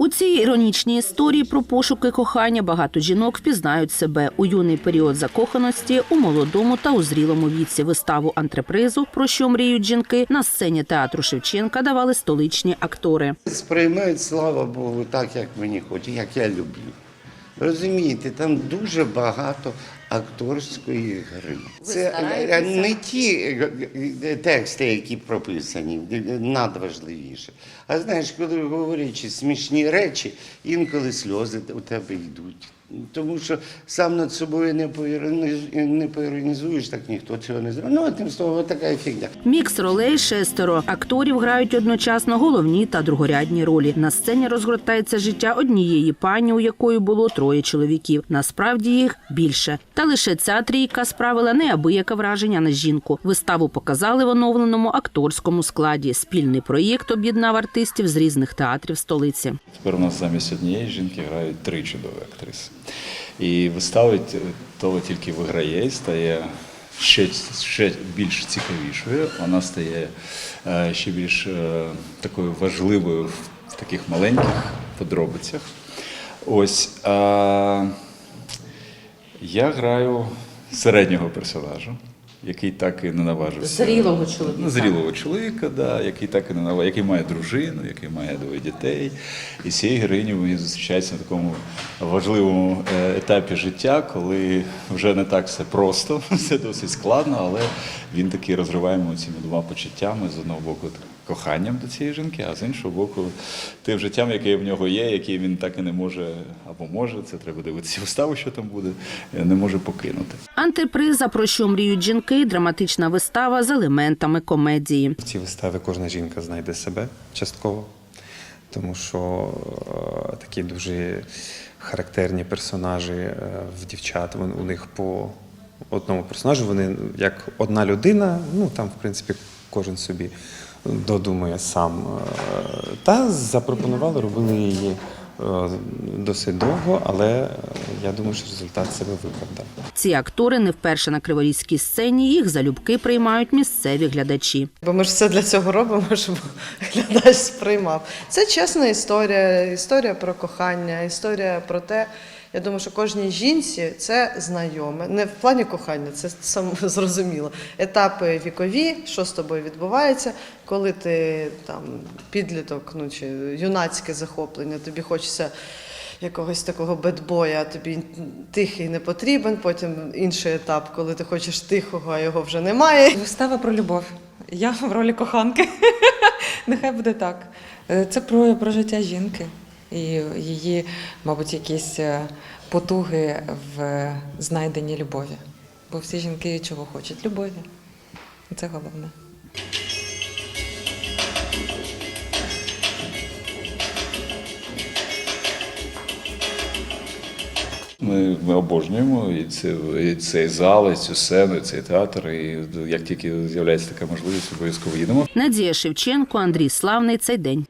У цій іронічній історії про пошуки кохання багато жінок впізнають себе у юний період закоханості, у молодому та у зрілому віці. Виставу антрепризу, про що мріють жінки, на сцені театру Шевченка давали столичні актори. Сприймають, слава Богу, так, як мені хоче, як я люблю. Розумієте, там дуже багато акторської гри. Це е, не ті е, тексти, які прописані, е, надважливіше. А знаєш, коли говорячи смішні речі, інколи сльози у тебе йдуть. Тому що сам над собою не не поіронізуєш, так ніхто цього не зробить. Ну, одним словом, така фігня. Мікс ролей шестеро. Акторів грають одночасно головні та другорядні ролі. На сцені розгортається життя однієї пані, у якої було троє чоловіків. Насправді їх більше. Та лише ця трійка справила неабияке враження на жінку. Виставу показали в оновленому акторському складі. Спільний проєкт об'єднав артистів з різних театрів столиці. Тепер у нас замість однієї жінки грають три чудові актриси. І виставить того тільки виграє і стає ще, ще більш цікавішою. Вона стає е, ще більш е, такою важливою в таких маленьких подробицях. Ось. А, я граю середнього персонажа, який так і не наважився. Зрілого чоловіка. Ну, зрілого чоловіка, да, який так і не наважився, який має дружину, який має двоє дітей. І з цією героїнею він зустрічається на такому важливому е, етапі життя, коли вже не так все просто, все досить складно, але він таки розриваємо цими двома почуттями з одного боку коханням до цієї жінки, а з іншого боку, тим життям, яке в нього є, яке він так і не може або може, це треба дивитися виставу, що там буде, е, не може покинути. Антиприза, про що мріють жінки, драматична вистава з елементами комедії. В цій виставі кожна жінка знайде себе частково, тому що е, такі дуже характерні персонажі е, в дівчат. вон- У них по одному персонажу вони як одна людина, ну там, в принципі, кожен собі додумує сам. Е, Та запропонували, робили її е, досить довго, але я думаю, що результат себе виправдав. Ці актори не вперше на криворізькій сцені. Їх залюбки приймають місцеві глядачі. Бо ми ж все для цього робимо, щоб глядач сприймав. Це чесна історія, історія про кохання, історія про те. Я думаю, що кожній жінці це знайоме. Не в плані кохання, це сам зрозуміло. Етапи вікові, що з тобою відбувається, коли ти там підліток, ну чи юнацьке захоплення, тобі хочеться якогось такого бедбоя, тобі тихий не потрібен. Потім інший етап, коли ти хочеш тихого, а його вже немає. Вистава про любов. Я в ролі коханки. Нехай буде так. Е, Це про, про життя жінки і її, мабуть, якісь е, потуги в знайденні любові. Бо всі жінки чого хочуть? Любові. Це головне. Ми, ми обожнюємо і, це, і цей зал, і цю сцену, і цей театр. І як тільки з'являється така можливість, обов'язково їдемо. Надія Шевченко, Андрій Славний. Цей день.